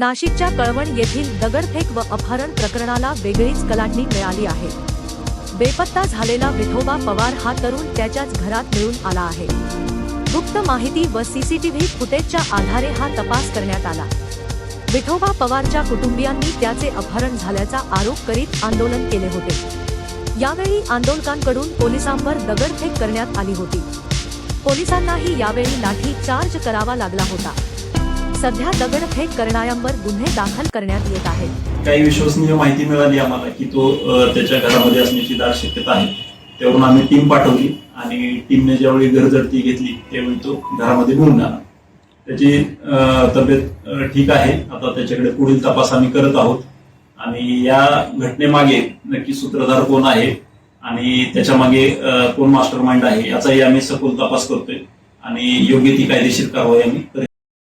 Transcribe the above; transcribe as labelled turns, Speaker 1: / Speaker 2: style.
Speaker 1: नाशिकच्या कळवण येथील दगडफेक व अपहरण प्रकरणाला वेगळीच कलाटणी मिळाली आहे. बेपत्ता झालेला विठोबा पवार हा तरुण त्याच्याच घरात मिळून आला आहे. गुप्त माहिती व सीसीटीव्ही फुटेजच्या आधारे हा तपास करण्यात आला. विठोबा पवारच्या कुटुंबियांनी त्याचे अपहरण झाल्याचा आरोप करीत आंदोलन केले होते. यावेळी आंदोलकांकडून पोलिसांवर दगडफेक करण्यात आली होती. पोलिसांनाही यावेळी लाठी चार्ज करावा लागला होता. सध्या दगडफेक करणाऱ्यांवर गुन्हे दाखल करण्यात येत आहेत.
Speaker 2: काही विश्वसनीय माहिती मिळाली आम्हाला की तो त्याच्या घरामध्ये असण्याची दाट शक्यता आहे. त्यावरून आम्ही टीम पाठवली आणि टीमने ज्यावेळी गरजडती घेतली त्यावेळी तो घरामध्ये घेऊन आला त्याची तब्येत ठीक आहे. आता त्याच्याकडे पुढील तपास आम्ही करत आहोत. आणि या घटनेमागे नक्की सूत्रधार कोण आहे आणि त्याच्यामागे कोण मास्टर माइंड आहे याचाही आम्ही सखोल तपास करतोय. आणि योग्य ती कायदेशीर कारवाई आम्ही